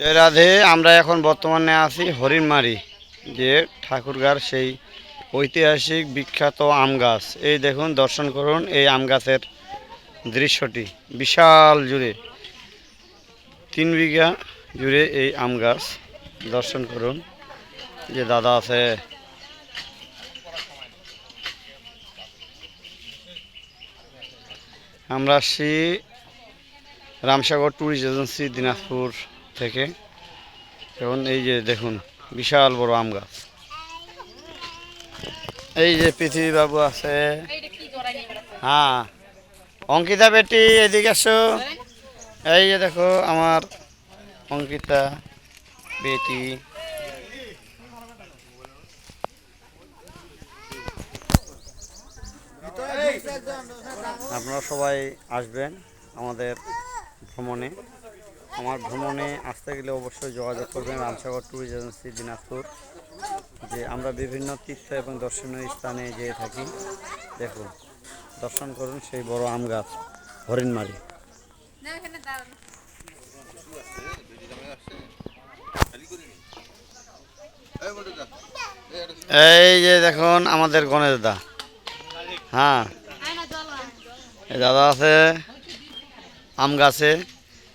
জয় রাধে, আমরা এখন বর্তমানে আছি হরিণমারি, যে ঠাকুরগার সেই ঐতিহাসিক বিখ্যাত আম গাছ। এই দেখুন, দর্শন করুন এই আম গাছের দৃশ্যটি। বিশাল জুড়ে, তিন বিঘা জুড়ে এই আম গাছ। দর্শন করুন, যে দাদা আছে। আমরা আসছি রামসাগর ট্যুরিস্ট এজেন্সি, দিনাজপুর। থেকে। এখন এই যে দেখুন, বিশাল বড় আম গাছ। এই যে পৃথিবী বাবু আছে। হ্যাঁ। অঙ্কিতা বেটি, এদিকে আসো এই যে দেখো আমার অঙ্কিতা বেটি। আপনারা সবাই আসবেন আমাদের ভ্রমণে। আমার ভ্রমণে আসতে গেলে অবশ্যই যোগাযোগ করবেন রামসাগর ট্যুরিস্ট এজেন্সি দিনাজপুর, যে আমরা বিভিন্ন তীর্থ এবং দর্শনীয় স্থানে যেয়ে থাকি। দেখুন, দর্শন করুন সেই বড় আম গাছ, হরিণমারি। এই যে দেখুন আমাদের গণেশ দা। হ্যাঁ। দাদা আছে আম গাছে।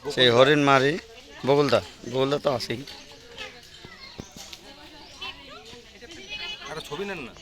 সেই হরিণ মারি বগুলদা বগুলদা তো আছেই। ছবি নেন না?